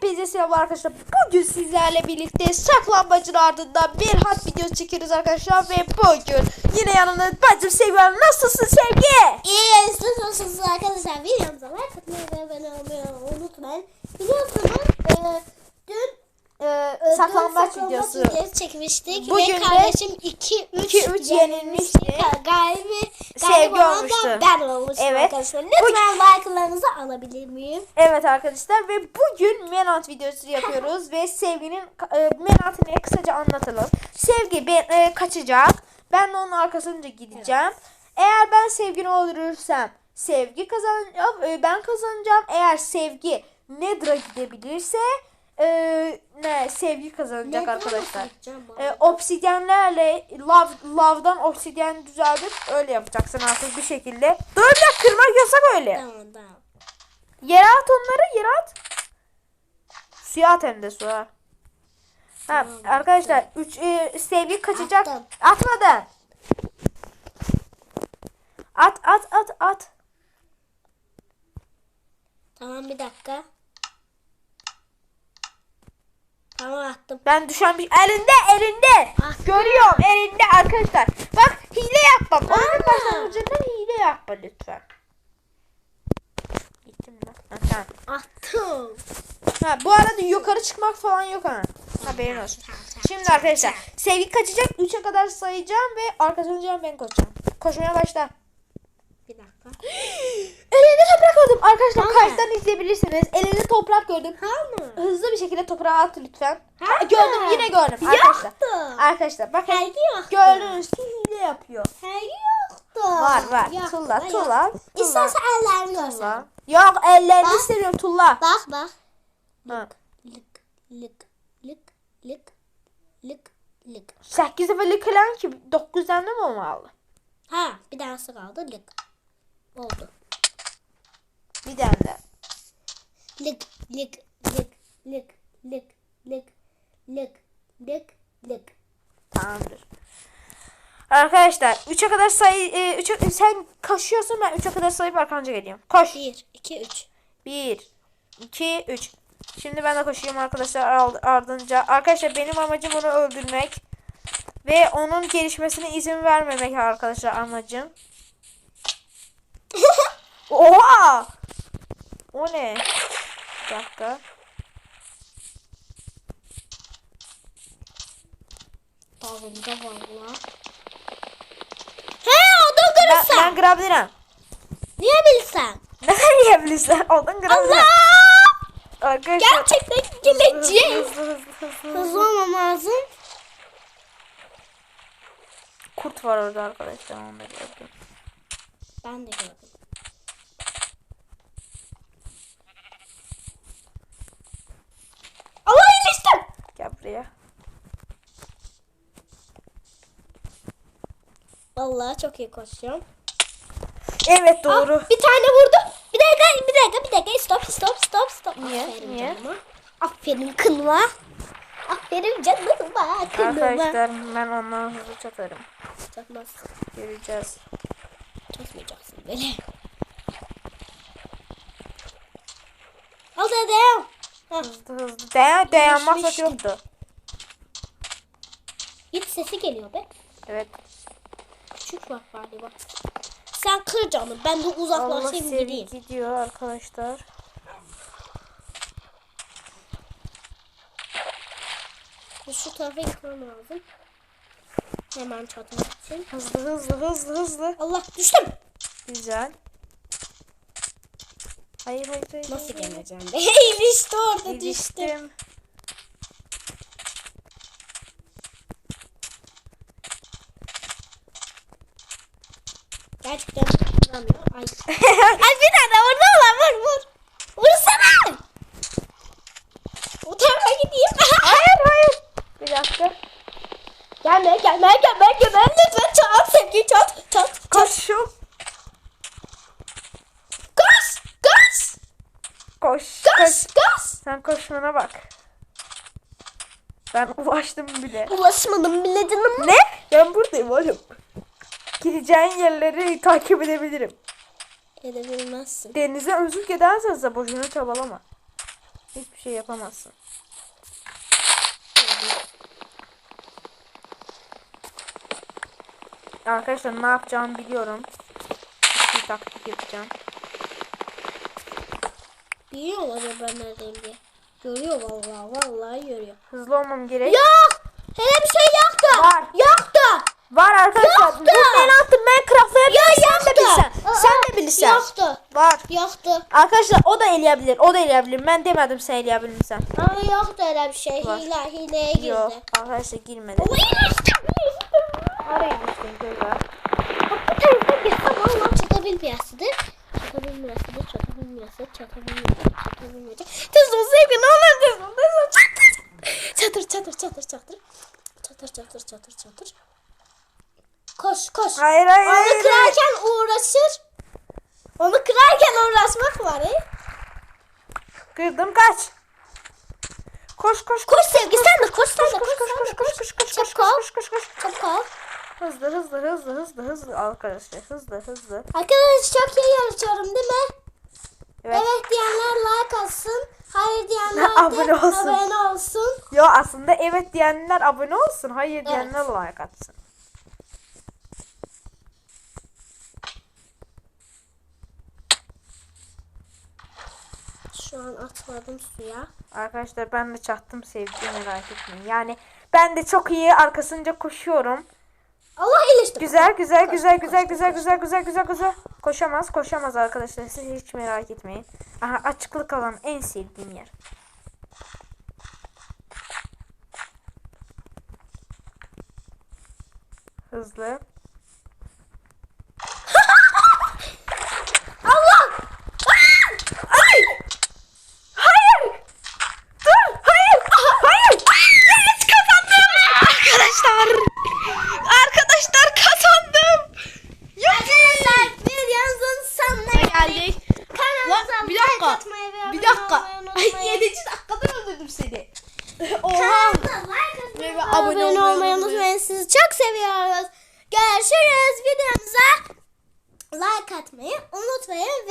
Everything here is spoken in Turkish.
Hepinize selam arkadaşlar. Bugün sizlerle birlikte saklanmacın ardından bir hat videosu çekiyoruz arkadaşlar. Ve bugün yine yanımda bacım Sevgi var. Nasılsın Sevgi? İyi, siz nasılsınız arkadaşlar? Videomuza like atmayı ve abone olmayı unutmayın. Biliyorsunuz e, dün e, saklambaç videosu. çekmiştik Bugün ve de kardeşim 2 3 2-3 yenilmişti. Galibi Sevgi olmuştu. Ben olmuştum Evet. arkadaşlar. Lütfen like'larınızı alabilir miyim? Evet arkadaşlar ve bugün Menant videosu yapıyoruz ve Sevgi'nin e, Menant'ını kısaca anlatalım. Sevgi be, e, kaçacak. Ben de onun arkasınca gideceğim. Eğer ben Sevgi'ni öldürürsem Sevgi kazanacak. e, ben kazanacağım. Eğer Sevgi Nedra gidebilirse e, ne Sevgi kazanacak arkadaşlar. E, obsidyenlerle lav, lavdan obsidyen düzeltip öyle yapacaksın artık bir şekilde. Dur bir dakika, kırmak yasak öyle. Tamam tamam. Yere at onları yere at. Suya at hem de suya. Ha, Tamam, arkadaşlar 3 sevgi kaçacak. Attım. Atmadın. At at at at. Tamam bir dakika. Tamam attım. Ben düşen bir elinde elinde. Ah. Görüyorum elinde arkadaşlar. Bak hile yapmam. Oyunun başlangıcında hile yapma lütfen. Gittim lan. Ha, tamam. Attım. Ha, bu arada yukarı çıkmak falan yok ha. Haberin olsun. Şimdi arkadaşlar sevgi kaçacak 3'e kadar sayacağım ve arkasından ben koşacağım. Koşmaya başla. Bir dakika. Elinde toprak gördüm. Arkadaşlar Tamam. karşıdan izleyebilirsiniz. Elinde toprak gördüm. Ha mı? Hızlı bir şekilde toprağa at lütfen. Ha. Ha, gördüm yine gördüm arkadaşlar. Yoktu. Arkadaşlar bakın Helgi yoktu. gördüğünüz gibi hile yapıyor. Helgi yoktu. Var var. Yoktu, Tulla tulla. Tulla. İstersen ellerini göster. Yok ellerini Bak. istemiyorum tulla. Bak bak. Ha. Lık lık lık lık lık lık. 8 seferlik falan ki 9 tane mi olmalı? Ha bir tanesi kaldı lık. Oldu. Bir tane de. Lık lık lık lık lık lık lık lık lık. Tamamdır. Arkadaşlar 3'e kadar say e, üçe, sen koşuyorsun ben 3'e kadar sayıp arkanca geliyorum. Koş. 1 2 3. 1 2 3. Şimdi ben de koşuyorum arkadaşlar ard- ardınca. Arkadaşlar benim amacım onu öldürmek ve onun gelişmesine izin vermemek arkadaşlar amacım. Oha! O ne? Bir dakika. Bağında valla. He odun Ben, kırırsan. ben kırabilirim. Niye bilsen? Neden yiyebilirsin? Ondan kırabilirim. Allah! Arkadaşlar. Gerçekten geleceğiz. Hızlı, hızlı, hızlı, hızlı. Hızlı olmam lazım. Kurt var orada arkadaşlar onu da gördüm. Ben de gördüm. Allah iyileştim. Gel buraya. Vallahi çok iyi koşuyorum. Evet doğru. Aa, bir tane vurdu. Bir dakika, bir dakika, bir dakika. Stop, stop, stop, stop. Niye? Aferin Niye? canıma. Aferin kınma. Aferin canıma, kınma. Arkadaşlar ben ondan hızlı çatarım. Çatmaz. Göreceğiz. Çatmayacaksın böyle. Al dedim. Hah. Hızlı hızlı. Dayan, dayanmak yoktu. Git sesi geliyor be. Evet. Küçük bak galiba. Sen kır canım. Ben de Allah uzaklaşayım seni gideyim. gidiyor arkadaşlar. Şu tarafa gitmem lazım. Hemen çatmak için. Hızlı hızlı hızlı hızlı. Allah düştüm. Güzel. Hayır hayır hayır. Nasıl hayır. geleceğim be? İlişti orada düştüm. İliştim. Gerçekten vuramıyor. Ay. Ay bir tane orada olan vur vur. Vursana. O tarafa gideyim. Hayır hayır. Bir dakika. Gelme gelme gelme. Lütfen çat sevgi çat çat. Koşum. Gaz Koş. gaz Koş. gaz. Sen koşmana bak. Ben ulaştım bile. Ulaşmadım bile canım. Ne? Ben buradayım oğlum. Gideceğin yerleri takip edebilirim. Edebilmezsin. Denize özgür edersen de boşuna çabalama. Hiçbir şey yapamazsın. Arkadaşlar ne yapacağımı biliyorum. Bir taktik yapacağım. Biliyor mu acaba neredeyim diye? Görüyor vallahi vallahi görüyor. Hızlı olmam gerek. Yok! Hele bir şey da. Var. Da. Var arkadaşlar. Bu ben attım. Ben craftlayabilirim. Ya sen de bilsen. Aa, Sen de bilsen. Yoktu. Var. Yoktu. Arkadaşlar o da eleyebilir. O da eleyebilir. Ben demedim sen eleyebilir misin? Ama yoktu öyle bir şey. Var. Hile, hileye girdi. Yok. Arkadaşlar girmedi. Ama yine işte. Arayın işte gözler. Bu tarafa bir tamam çatabilmeyesidir. Çatabilmeyesidir, çatabilmeyesidir, çatabilmeyesidir, çatabilmeyesidir. Tezon sevgi ne olur tezon, tezon çatır. Çatır, çatır, çatır, çatır. Çatır, çatır, çatır, çatır. Koş, koş. Hayır hayır Onu hayır. hayır. kırarken uğraşır. Onu kırarken uğraşmak var ya. Kırdım kaç. Koş koş koş. Koş sevgi sen de koş sen de Koş koş koş sen koş de koş koş. koş koş koş Çabuk ol. koş koş koş. Çabuk ol. Hızlı hızlı hızlı hızlı hızlı arkadaşlar hızlı hızlı. Arkadaşlar çok iyi yarışıyorum değil mi? Evet. Evet diyenler like atsın. Hayır diyenler de Abone olsun. abone olsun. Yo aslında evet diyenler abone olsun. Hayır diyenler like atsın. Şu an atmadım suya. Arkadaşlar ben de çattım sevdiği merak etmeyin. Yani ben de çok iyi arkasınca koşuyorum. Allah iyileştir. Güzel güzel Koş, güzel koş, güzel koş, güzel koş. güzel güzel güzel güzel. Koşamaz koşamaz arkadaşlar siz hiç merak etmeyin. Aha açıklık alan en sevdiğim yer. Hızlı. Allah! Ay! Hayır! Dur! Hayır! Hayır! Yes kazandım! Arkadaşlar! Arkadaşlar kazandım! Arkadaşlar videomuzun sonuna Geldik. Lan, bir dakika. Bir dakika. unutmayın. 7. dakikada öldürdüm seni. Oha! Ve abone olmayı unutmayın. Sizi çok seviyoruz. Görüşürüz. Videomuza like atmayı unutmayın ve